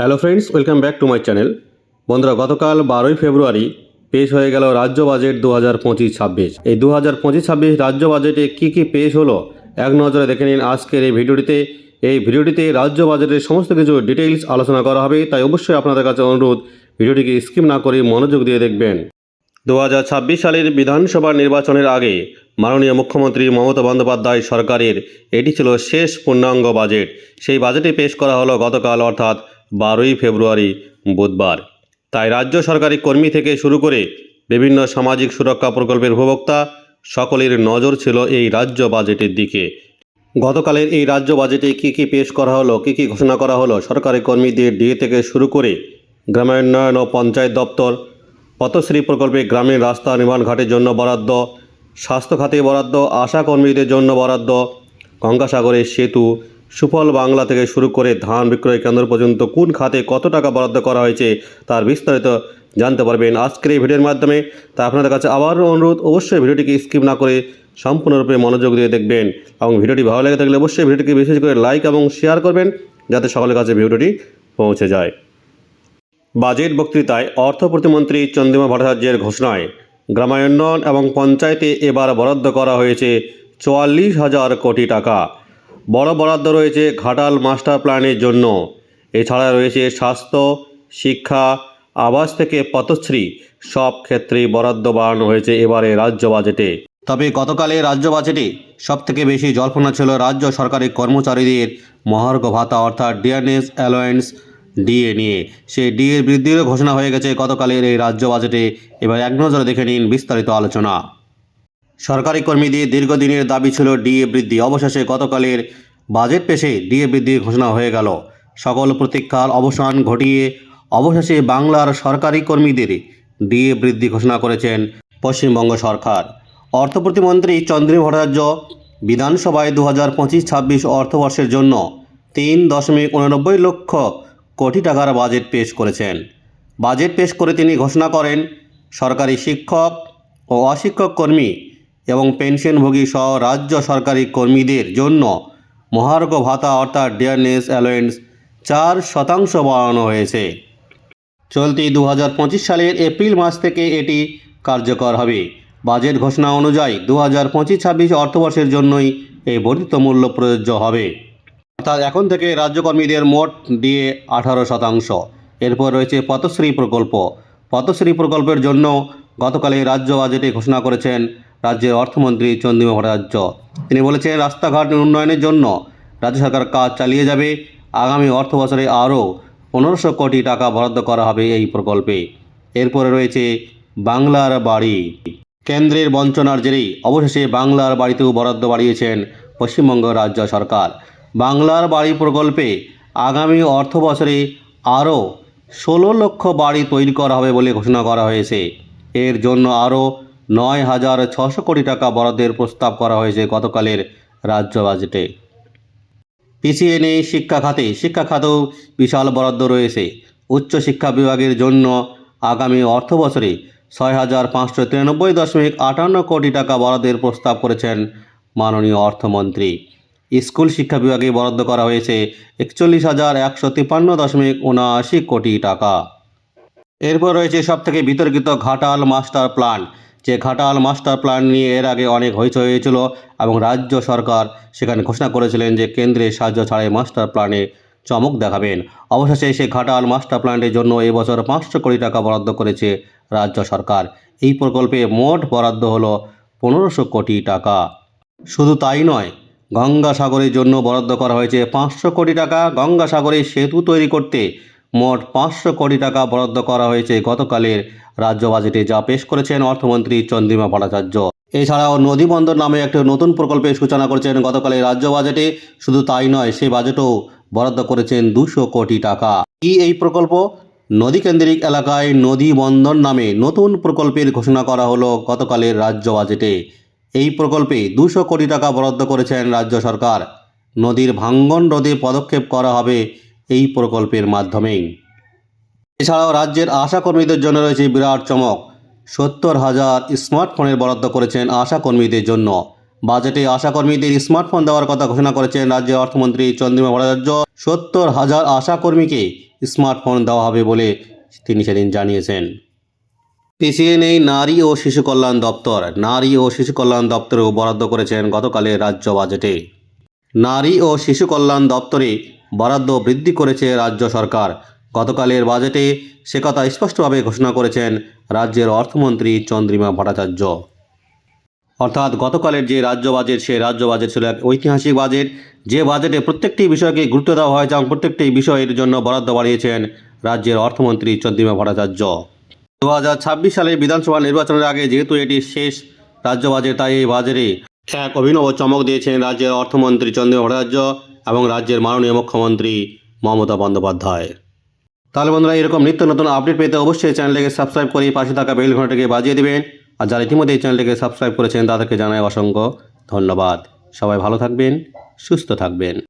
Hello friends welcome back to my channel বন্ধুরা, গতকাল বারোই ফেব্রুয়ারি পেশ হয়ে গেল রাজ্য বাজেট দু হাজার পঁচিশ ছাব্বিশ। এই দু হাজার পঁচিশ ছাব্বিশ রাজ্য বাজেটে কী কী পেশ হলো, এক নজরে দেখে নিন আজকের এই ভিডিওটিতে। এই ভিডিওটিতে রাজ্য বাজেটের সমস্ত কিছু ডিটেইলস আলোচনা করা হবে, তাই অবশ্যই আপনাদের কাছে অনুরোধ, ভিডিওটিকে স্কিপ না করে মনোযোগ দিয়ে দেখবেন। দু হাজার ছাব্বিশ সালের বিধানসভা নির্বাচনের আগে মাননীয় মুখ্যমন্ত্রী মমতা বন্দ্যোপাধ্যায় সরকারের, এটি ছিল শেষ পূর্ণাঙ্গ বাজেট। সেই বাজেটে পেশ করা হলো গতকাল, অর্থাৎ বারোই ফেব্রুয়ারি, বুধবার। তাই রাজ্য সরকারি কর্মী থেকে শুরু করে বিভিন্ন সামাজিক সুরক্ষা প্রকল্পের উপভোক্তা সকলের নজর ছিল এই রাজ্য বাজেটের দিকে। গতকালের এই রাজ্য বাজেটে কী কী পেশ করা হলো, কী কী ঘোষণা করা হলো, সরকারি কর্মীদের ডিএ থেকে শুরু করে গ্রামায়ণায়ন ও পঞ্চায়েত দপ্তর, পথশ্রী প্রকল্পে গ্রামীণ রাস্তা নির্মাণ ঘাটের জন্য বরাদ্দ, স্বাস্থ্য খাতে বরাদ্দ, আশা কর্মীদের জন্য বরাদ্দ গঙ্গাসাগরের সেতু সুফল বাংলা থেকে শুরু করে ধান বিক্রয় কেন্দ্র পর্যন্ত কোন খাতে কত টাকা বরাদ্দ করা হয়েছে, তার বিস্তারিত জানতে পারবেন আজকের এই ভিডিওর মাধ্যমে। তা আপনাদের কাছে আবারও অনুরোধ, অবশ্যই ভিডিওটিকে স্কিপ না করে সম্পূর্ণরূপে মনোযোগ দিয়ে দেখবেন এবং ভিডিওটি ভালো লেগে থাকলে অবশ্যই ভিডিওটিকে বিশেষ করে লাইক এবং শেয়ার করবেন যাতে সকলের কাছে ভিডিওটি পৌঁছে যায়। বাজেট বক্তৃতায় অর্থ প্রতিমন্ত্রী চন্দ্রিমা ভট্টাচার্যের ঘোষণায় গ্রামায়ণন এবং পঞ্চায়েতে এবার বরাদ্দ করা হয়েছে চুয়াল্লিশ হাজার কোটি টাকা। বড় বরাদ্দ রয়েছে ঘাটাল মাস্টার প্ল্যানের জন্য। এছাড়া রয়েছে স্বাস্থ্য, শিক্ষা, আবাস থেকে পথশ্রী, সব ক্ষেত্রেই বরাদ্দ বাড়ানো হয়েছে এবারে রাজ্য বাজেটে। তবে গতকালে রাজ্য বাজেটে সবথেকে বেশি জল্পনা ছিল রাজ্য সরকারি কর্মচারীদের মহার্ঘ ভাতা, অর্থাৎ ডিয়ারনেস অ্যালোয়েন্স ডিএ নিয়ে। সেই ডিএ বৃদ্ধিরও ঘোষণা হয়ে গেছে গতকালের এই রাজ্য বাজেটে। এবার এক নজরে দেখে নিন বিস্তারিত আলোচনা। সরকারি কর্মীদের দীর্ঘদিনের দাবি ছিল ডিএ বৃদ্ধি। অবশেষে গতকালের বাজেট পেশে ডিএ বৃদ্ধির ঘোষণা হয়ে গেল। সকল প্রতীক্ষার অবসান ঘটিয়ে অবশেষে বাংলার সরকারি কর্মীদের ডিএ বৃদ্ধি ঘোষণা করেছেন পশ্চিমবঙ্গ সরকার। অর্থ প্রতিমন্ত্রী চন্দ্রিমা ভট্টাচার্য বিধানসভায় দু হাজার পঁচিশ ছাব্বিশ অর্থবর্ষের জন্য তিন দশমিক উননব্বই লক্ষ কোটি টাকার বাজেট পেশ করেছেন। বাজেট পেশ করে তিনি ঘোষণা করেন, সরকারি শিক্ষক ও অশিক্ষক কর্মী এবং পেনশনভোগী সহ রাজ্য সরকারি কর্মীদের জন্য মহার্ঘ ভাতা অর্থাৎ ডিয়ারনেস অ্যালোয়েন্স চার শতাংশ বাড়ানো হয়েছে। চলতি দু হাজার পঁচিশ সালের এপ্রিল মাস থেকে এটি কার্যকর হবে। বাজেট ঘোষণা অনুযায়ী দু হাজার পঁচিশ ছাব্বিশ অর্থবর্ষের জন্যই এই বর্ধিত মূল্য প্রযোজ্য হবে। অর্থাৎ এখন থেকে রাজ্যকর্মীদের মোট দিয়ে আঠারো শতাংশ। এরপর রয়েছে পথশ্রী প্রকল্প। পথশ্রী প্রকল্পের জন্য গতকালে রাজ্য বাজেটে ঘোষণা করেছেন রাজ্যের অর্থমন্ত্রী চন্দ্রিমা ভট্টাচার্য। তিনি বলেছেন, রাস্তাঘাট উন্নয়নের জন্য রাজ্য সরকার কাজ চালিয়ে যাবে। আগামী অর্থ বছরে আরও পনেরোশো কোটি টাকা বরাদ্দ করা হবে এই প্রকল্পে। এরপরে রয়েছে বাংলার বাড়ি। কেন্দ্রের বঞ্চনার জেরেই অবশেষে বাংলার বাড়িতেও বরাদ্দ বাড়িয়েছেন পশ্চিমবঙ্গ রাজ্য সরকার। বাংলার বাড়ি প্রকল্পে আগামী অর্থ বছরে আরও ষোলো লক্ষ বাড়ি তৈরি করা হবে বলে ঘোষণা করা হয়েছে। এর জন্য আরও নয় হাজার ছশো কোটি টাকা বরাদ্দের প্রস্তাব করা হয়েছে গতকালের রাজ্য বাজেটে। পিছিয়ে নেই শিক্ষা খাতে। শিক্ষা খাতেও বিশাল বরাদ্দ রয়েছে। উচ্চশিক্ষা বিভাগের জন্য আগামী অর্থ বছরে ছয় হাজার পাঁচশো তিরানব্বই দশমিক আটান্ন কোটি টাকা বরাদ্দের প্রস্তাব করেছেন মাননীয় অর্থমন্ত্রী। স্কুল শিক্ষা বিভাগে বরাদ্দ করা হয়েছে একচল্লিশ হাজার একশো তিপ্পান্ন দশমিক উনআশি কোটি টাকা। এরপর রয়েছে সবথেকে বিতর্কিত ঘাটাল মাস্টার প্ল্যান। যে ঘাটাল মাস্টার প্ল্যান নিয়ে এর আগে অনেক হইচই হয়েছিল এবং রাজ্য সরকার সেখানে ঘোষণা করেছিলেন যে কেন্দ্রের সাহায্য ছাড়াই মাস্টার প্ল্যানে চমক দেখাবেন। অবশেষে সে ঘাটাল মাস্টার প্ল্যানের জন্য এবছর পাঁচশো কোটি টাকা বরাদ্দ করেছে রাজ্য সরকার। এই প্রকল্পে মোট বরাদ্দ হলো পনেরোশো কোটি টাকা। শুধু তাই নয়, গঙ্গাসাগরের জন্য বরাদ্দ করা হয়েছে পাঁচশো কোটি টাকা। গঙ্গাসাগরে সেতু তৈরি করতে মোট পাঁচশো কোটি টাকা বরাদ্দ করা হয়েছে গতকালের রাজ্য বাজেটে যা পেশ করেছেন অর্থমন্ত্রী চন্দ্রিমা ভট্টাচার্য। এছাড়াও নদী বন্দর নামে একটি নতুন প্রকল্পের সূচনা করেছেন গতকালের রাজ্য বাজেটে শুধু তাই নয় সেই বাজেটও বরাদ্দ করেছেন দুশো কোটি টাকা। কি এই প্রকল্প? নদী কেন্দ্রিক এলাকায় নদী বন্দর নামে নতুন প্রকল্পের ঘোষণা করা হলো গতকালের রাজ্য বাজেটে এই প্রকল্পে দুশো কোটি টাকা বরাদ্দ করেছেন রাজ্য সরকার। নদীর ভাঙ্গন রোধে পদক্ষেপ করা হবে এই প্রকল্পের মাধ্যমেই। এছাড়াও রাজ্যের আশা কর্মীদের জন্য রয়েছে বিরাট চমক। সত্তর হাজার স্মার্টফোনের বরাদ্দ করেছেন আশা কর্মীদের জন্য। বাজেটে আশা কর্মীদের স্মার্টফোন দেওয়ার কথা ঘোষণা করেছেন রাজ্যের অর্থমন্ত্রী চন্দ্রিমা ভট্টাচার্য। সত্তর হাজার আশাকর্মীকে স্মার্টফোন দেওয়া হবে বলে তিনি সেদিন জানিয়েছেন। পিছিয়ে নেই নারী ও শিশু কল্যাণ দপ্তর, নারী ও শিশু কল্যাণ দপ্তরেও বরাদ্দ করেছেন গতকালের রাজ্য বাজেটে। নারী ও শিশু কল্যাণ দপ্তরে বরাদ্দ বৃদ্ধি করেছে রাজ্য সরকার। গতকালের বাজেটে সে কথা স্পষ্টভাবে ঘোষণা করেছেন রাজ্যের অর্থমন্ত্রী চন্দ্রিমা ভট্টাচার্য। অর্থাৎ গতকালের যে রাজ্য বাজেট সেই রাজ্য বাজেট ছিল এক ঐতিহাসিক বাজেট। যে বাজেটে প্রত্যেকটি বিষয়কে গুরুত্ব দেওয়া হয়েছে এবং প্রত্যেকটি বিষয়ের জন্য বরাদ্দ বাড়িয়েছেন রাজ্যের অর্থমন্ত্রী চন্দ্রিমা ভট্টাচার্য। দু হাজার ছাব্বিশ সালের বিধানসভা নির্বাচনের আগে যেহেতু এটি শেষ রাজ্য বাজেট, তাই এই বাজেটে এক অভিনব চমক দিয়েছেন রাজ্যের অর্থমন্ত্রী চন্দ্রিমা ভট্টাচার্য। এবং রাজ্যের মাননীয় মুখ্যমন্ত্রী মমতা বন্দ্যোপাধ্যায়। তাহলে বন্ধুরা, এরকম নিত্য নতুন আপডেট পেতে অবশ্যই চ্যানেলটিকে সাবস্ক্রাইব করে পাশে থাকা বেল ঘন্টাটিকে বাজিয়ে দেবেন। আর যারা ইতিমধ্যে এই চ্যানেলটিকে সাবস্ক্রাইব করেছেন, তাদেরকে জানাই অসংখ্য ধন্যবাদ। সবাই ভালো থাকবেন, সুস্থ থাকবেন।